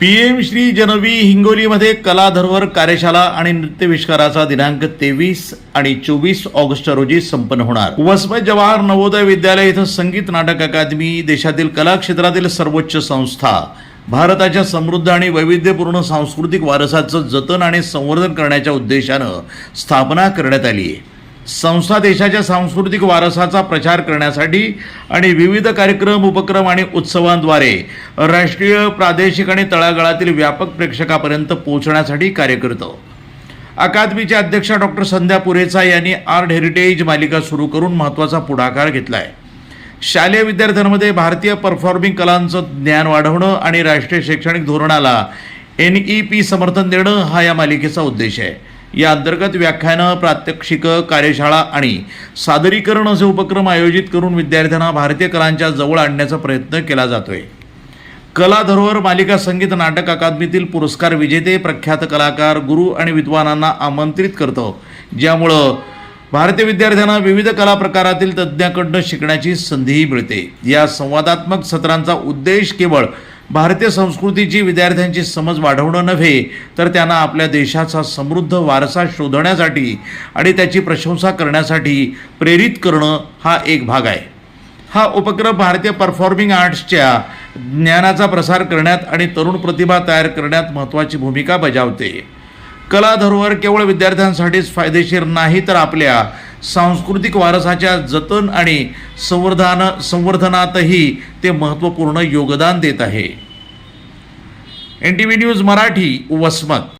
PM Shri जनवी हिंगोलीमध्ये कला धरोहर कार्यशाला आणि नृत्यविष्काराचा दिनांक तेवीस आणि चोवीस ऑगस्ट रोजी संपन्न होणार. वसमत जवाहर नवोदय विद्यालय इथं संगीत नाटक अकादमी देशातील कला क्षेत्रातील सर्वोच्च संस्था भारताच्या समृद्ध आणि वैविध्यपूर्ण सांस्कृतिक वारसाचं जतन आणि संवर्धन करण्याच्या उद्देशानं स्थापना करण्यात आली आहे संस्था देशाच्या सांस्कृतिक वारसाचा प्रचार करण्यासाठी आणि विविध कार्यक्रम उपक्रम आणि उत्सवांद्वारे राष्ट्रीय प्रादेशिक आणि तळागाळातील व्यापक प्रेक्षकापर्यंत पोहोचण्यासाठी कार्य करतं. अकादमीचे अध्यक्षा डॉक्टर संध्या पुरेचा यांनी आर्ट हेरिटेज मालिका सुरू करून महत्त्वाचा पुढाकार घेतला आहे शालेय विद्यार्थ्यांमध्ये भारतीय परफॉर्मिंग कलांचं ज्ञान वाढवणं आणि राष्ट्रीय शैक्षणिक धोरणाला एन ई पी समर्थन देणं हा या मालिकेचा उद्देश आहे. या अंतर्गत व्याख्यानं प्रात्यक्षिकं कार्यशाळा आणि सादरीकरण असे उपक्रम आयोजित करून विद्यार्थ्यांना भारतीय कलांच्या जवळ आणण्याचा प्रयत्न केला जातोय. कला धरोहर मालिका संगीत नाटक अकादमीतील पुरस्कार विजेते प्रख्यात कलाकार गुरु आणि विद्वानांना आमंत्रित करतो. ज्यामुळं भारतीय विद्यार्थ्यांना विविध कला प्रकारातील तज्ज्ञाकडनं शिकण्याची संधीही मिळते. या संवादात्मक सत्रांचा उद्देश केवळ भारतीय संस्कृतीची विद्यार्थ्यांची समज वाढवणं नव्हे तर त्यांना आपल्या देशाचा समृद्ध वारसा शोधण्यासाठी आणि त्याची प्रशंसा करण्यासाठी प्रेरित करणं हा एक भाग आहे. हा उपक्रम भारतीय परफॉर्मिंग आर्ट्सच्या ज्ञानाचा प्रसार करण्यात आणि तरुण प्रतिभा तयार करण्यात महत्त्वाची भूमिका बजावते. कला धरोहर केवळ विद्यार्थ्यांसाठीच फायदेशीर नाही तर आपल्या सांस्कृतिक वारसाच्या जतन आणि संवर्धन संवर्धनातही ते महत्त्वपूर्ण योगदान देत आहे. N T V news Marathi Vasmat.